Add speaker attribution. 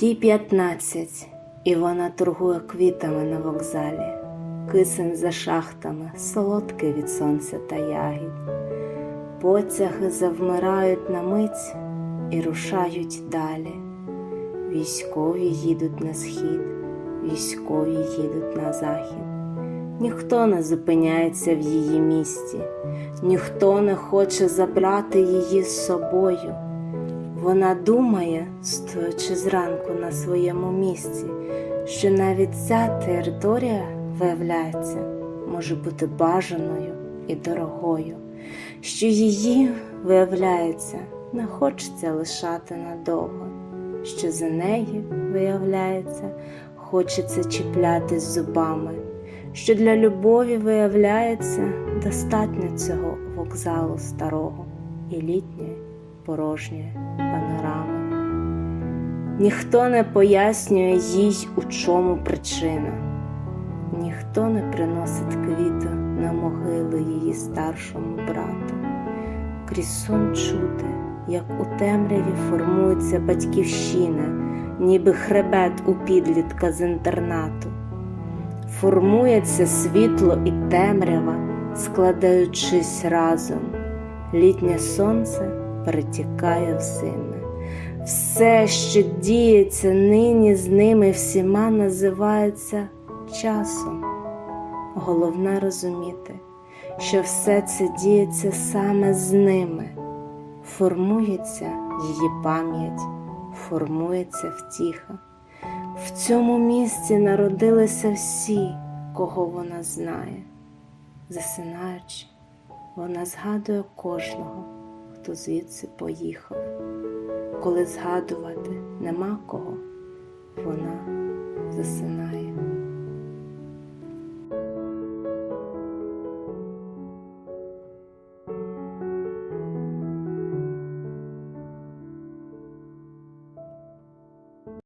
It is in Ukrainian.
Speaker 1: Їй 15, і вона торгує квітами на вокзалі, кисень за шахтами, солодкий від сонця та ягід. Потяги завмирають на мить і рушають далі. Військові їдуть на схід, військові їдуть на захід. Ніхто не зупиняється в її місті, ніхто не хоче забрати її з собою. Вона думає, стоячи зранку на своєму місці, що навіть ця територія, виявляється, може бути бажаною і дорогою, що її, виявляється, не хочеться лишати надовго, що за неї, виявляється, хочеться чіплятись зубами, що для любові, виявляється, достатньо цього вокзалу старого і літньої порожньої панорами. Ніхто не пояснює їй, у чому причина, ніхто не приносить квіти на могилу її старшому брату. Крізь сон чути, як у темряві формується батьківщина, ніби хребет у підлітка з інтернату. Формується світло і темрява, складаючись разом. Літнє сонце перетікає в зимне. Все, що діється нині з ними всіма, називається часом. Головне розуміти, що все це діється саме з ними. Формується її пам'ять, формується втіха. В цьому місці народилися всі, кого вона знає. Засинаючи, вона згадує кожного, хто звідси поїхав. Коли згадувати нема кого, вона засинає.